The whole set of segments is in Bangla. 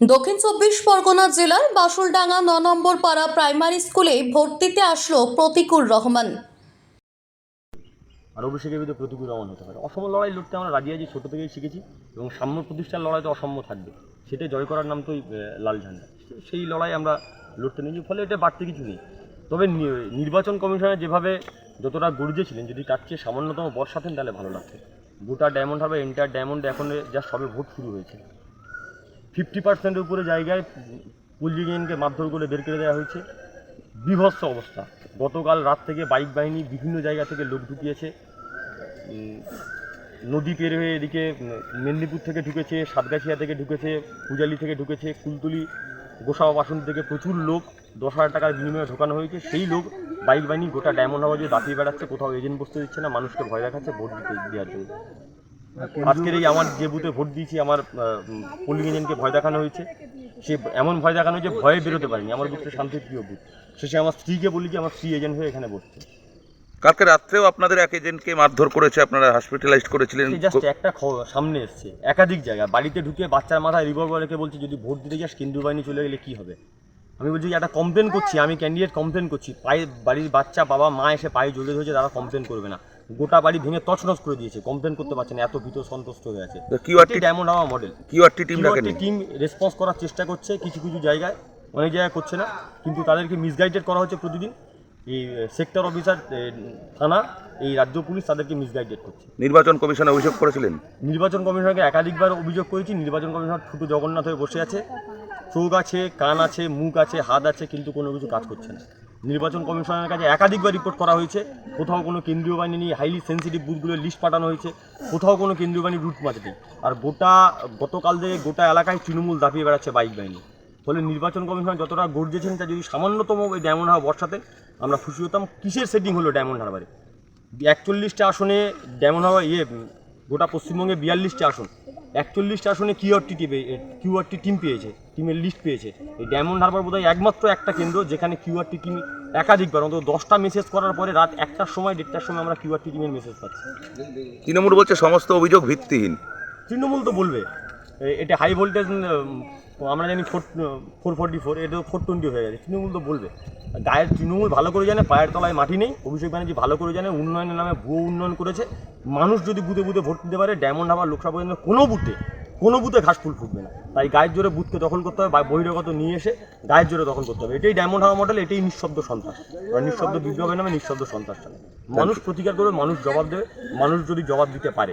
দক্ষিণ চব্বিশ পরগনা জেলার বাসুলডাঙ্গা ন নম্বর পাড়া প্রাইমারি স্কুলে ভর্তিতে আসলো প্রতিকুর রহমান। আর অভিষেকের বিরুদ্ধে প্রতিকূল রমন হতে পারে। অসম লড়াই লড়তে আমরা রাজি আছি, ছোটো থেকেই শিখেছি এবং সাম্য প্রতিষ্ঠার লড়াই তো অসম্য থাকবে। সেটাই জয় করার নাম তো লাল ঝান্ডা। সেই লড়াই আমরা লড়তে নিয়েছি, ফলে এটা বাড়তি কিছু নেই। তবে নির্বাচন কমিশনে যেভাবে যতটা গর্জেছিলেন যদি তার চেয়ে সামান্যতম বর্ষাতেন, তাহলে ভালো লাগতো। গোটা ডায়মন্ড হবে, এন্টার ডায়মন্ড, এখন যা সবে ভোট শুরু হয়েছে। ফিফটি পার্সেন্টের উপরে জায়গায় পুলজিগেনকে মারধর করে বের করে দেওয়া হয়েছে। বিভৎস অবস্থা। গতকাল রাত থেকে বাইক বাহিনী বিভিন্ন জায়গা থেকে লোক ঢুকিয়েছে। নদী পের হয়ে এদিকে মেদিনীপুর থেকে ঢুকেছে, সাতগাছিয়া থেকে ঢুকেছে, পূজালি থেকে ঢুকেছে, কুলতুলি, গোসাবা বাসন থেকে প্রচুর লোক, দশ হাজার টাকার বিনিময়ে ঢোকানো হয়েছে। সেই লোক, বাইক বাহিনী গোটা ডায়মন্ড হাওয়া দিয়ে দাপিয়ে বেড়াচ্ছে, কোথাও এজেন্ট বসতে দিচ্ছে না, মানুষকে ভয় দেখাচ্ছে, ভোট দিতে দেওয়ার জন্য। আজকের এই আমার যে বুথে ভোট দিয়েছি আমার পোলিং এজেন্টকে ভয় দেখানো হয়েছে। সে এমন ভয় দেখানো হয়েছে ভয়ে বেরোতে পারেনি। আমার বুথটা শান্তিপ্রিয় বুথ। শেষে আমার স্ত্রীকে বলি যে আমার স্ত্রী এজেন্ট হয়ে এখানে বসছে। কালকে রাত্রেও আপনাদের এক এজেন্টকে মারধর করেছে আপনারা হসপিটালাইজড করেছিলেন। জাস্ট একটা সামনে এসছে একাধিক জায়গা বাড়িতে ঢুকে বাচ্চার মাথায় রিভলভার রেখে বলছে যদি ভোট দিতে যাস কেন্দ্রীয় বাহিনী চলে গেলে কি হবে? আমি বলছি যে একটা কমপ্লেন করছি আমি ক্যান্ডিডেট কমপ্লেন করছি। পায়ে বাড়ির বাচ্চা বাবা মা এসে পায়ে জ্বলে ধরেছে তারা কমপ্লেন করবে না। গোটা বাড়ি ভেঙে তছনছ করে দিয়েছে। কমপ্লেন করতে পারছে না এত ভীত সন্তুষ্ট হয়ে আছে। কিউআরটি ডায়মন্ড হাওয়া model QRT team team response করার চেষ্টা করছে কিছু কিছু জায়গায় অনেক জায়গায় করছে না কিন্তু তাদেরকে মিসগাইডেড করা হচ্ছে প্রতিদিন। এই সেক্টর অফিসার থানা এই রাজ্য পুলিশ তাদেরকে মিসগাইডেড করছে। নির্বাচন কমিশনে অভিযোগ করেছিলেন? নির্বাচন কমিশনারকে একাধিকবার অভিযোগ করেছি নির্বাচন কমিশনার ছোটো জগন্নাথ হয়ে বসে আছে। চোখ আছে, কান আছে, মুখ আছে, হাত আছে, কিন্তু কোনো কিছু কাজ করছে না। নির্বাচন কমিশনের কাছে একাধিকবার রিপোর্ট করা হয়েছে। কোথাও কোনো কেন্দ্রীয় বাহিনী নিয়ে হাইলি সেন্সিটিভ বুথগুলোর লিস্ট পাঠানো হয়েছে। কোথাও কোনো কেন্দ্রীয় বাহিনী রুট মাঝে আর গোটা, গতকাল থেকে গোটা এলাকায় তৃণমূল দাপিয়ে বেড়াচ্ছে বাইক বাহিনী। ফলে নির্বাচন কমিশন যতটা গর্জেছেন তা যদি সামান্যতম ওই ডায়মন্ড হাওয়া বর্ষাতে, আমরা খুশি হতাম। কিসের সেটিং হলো ডায়মন্ড হারবারে একচল্লিশটা আসনে ডায়মন্ড হাওয়া ইয়ে গোটা পশ্চিমবঙ্গে বিয়াল্লিশটা আসন। একচল্লিশটা আসনে কিউআরটি টিপে কিউআরটি টিম পেয়েছে টিমের লিস্ট পেয়েছে। এই ডায়মন্ড হারবার বোধহয় একমাত্র একটা কেন্দ্র যেখানে কিউআরটি টিম একাধিকবার অন্তত দশটা মেসেজ করার পরে রাত একটার সময় দেড়টার সময় আমরা কিউআরটি টিমের মেসেজ পাচ্ছি। তৃণমূল বলছে সমস্ত অভিযোগ ভিত্তিহীন। তৃণমূল তো বলবে এটা হাই ভোল্টেজ আমরা জানি ফোর ফোর ফোরটি ফোর এটা ফোর টোয়েন্টি হয়ে গেছে। তৃণমূল তো বলবে। গায়ের তৃণমূল ভালো করে জানে পায়ের তলায় মাটি নেই। অভিষেক ব্যানার্জি ভালো করে জানে উন্নয়নের নামে ভুয়ো উন্নয়ন করেছে। মানুষ যদি বুথে বুথে ভোট দিতে পারে ডায়মন্ড হাবার লোকসভা পর্যন্ত কোনো বুথে কোনো বুথে ঘাস ফুল ফুটবে না। তাই গায়ের জোরে বুথকে দখল করতে হবে বা বহিরাগত নিয়ে এসে গায়ের জোরে দখল করতে হবে। এটাই ডায়মন্ড হাওয়া মডেল এটাই নিঃশব্দ সন্ত্রাস। ওরা নিঃশব্দ বিপ্লবের নামে নিঃশব্দ সন্ত্রাস মানুষ প্রতিকার করবে মানুষ জবাব দেবে মানুষ যদি জবাব দিতে পারে।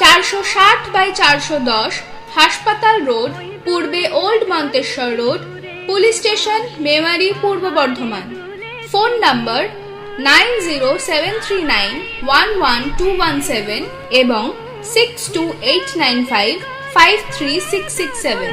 চারশো ষাট বাই চারশো দশ হাসপাতাল রোড, পূর্বে old Manteswar road, police station, Memari, পূর্ব Bardhaman. Phone number nine zero seven three nine one one two one seven এবং six two eight nine five five three six six seven